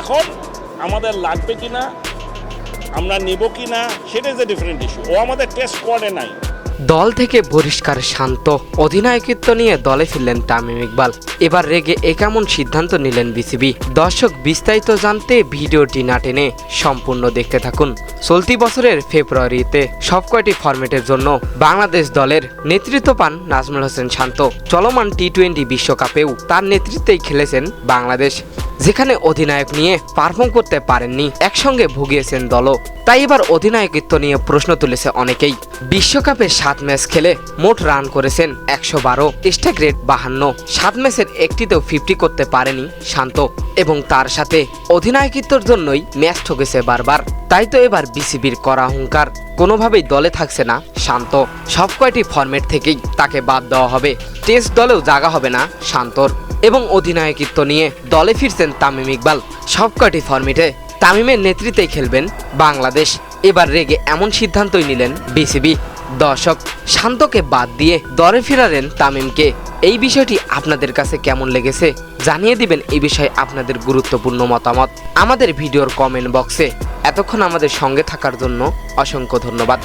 এখন আমাদের লাগবে কি না আমরা নেব কি না সেটাই যে ডিফারেন্ট ইস্যু ও আমাদের টেস্ট স্কোয়াডে নাই। দল থেকে বহিষ্কার শান্ত অধিনায়কত্ব নিয়ে দলে ফিরলেন তামিম ইকবাল। এবার রেগে এ কেমন সিদ্ধান্ত নিলেন বিসিবি? দর্শক বিস্তারিত জানতে ভিডিওটি না টেনে সম্পূর্ণ দেখতে থাকুন। চলতি বছরের ফেব্রুয়ারিতে সব কয়টি ফরম্যাটের জন্য বাংলাদেশ দলের নেতৃত্ব পান নাজমুল হোসেন শান্ত। চলমান টি টোয়েন্টি বিশ্বকাপেও তার নেতৃত্বেই খেলেছেন বাংলাদেশ। যেখানে অধিনায়ক নিয়ে পারফর্ম করতে পারেননি, একসঙ্গে ভুগিয়েছেন দলও। তাই এবার অধিনায়কত্ব নিয়ে প্রশ্ন তুলেছে অনেকেই। বিশ্বকাপে সাত ম্যাচ খেলে মোট রান করেছেন একশো বারো। স্ট্রাইক রেট বাহান্ন। সাত ম্যাচের একটিতেও ফিফটি করতে পারেনি শান্ত। এবং তার সাথে অধিনায়কত্বর জন্যই ম্যাচ ঠকেছে বারবার। তাই তো এবার বিসিবির করা হুঙ্কার। কোনোভাবেই দলে থাকছে না, শান্ত। সব কয়টি ফরম্যাট থেকেই তাকে বাদ দেওয়া হবে। টেস্ট দলেও জাগা হবে না শান্তর। এবং অধিনায়কত্ব নিয়ে দলে ফিরছেন তামিম ইকবাল। সব কয়টি ফর্মেটে তামিমের নেতৃত্বে খেলবেন বাংলাদেশ। এবার রেগে এমন সিদ্ধান্তই নিলেন বিসিবি। দর্শক, শান্তকে বাদ দিয়ে দলে ফিরালেন তামিমকে। এই বিষয়টি আপনাদের কাছে কেমন লেগেছে? জানিয়ে দিবেন এই বিষয়ে আপনাদের গুরুত্বপূর্ণ মতামত। আমাদের ভিডিওর কমেন্ট বক্সে এতক্ষণ আমাদের সঙ্গে থাকার জন্য অসংখ্য ধন্যবাদ।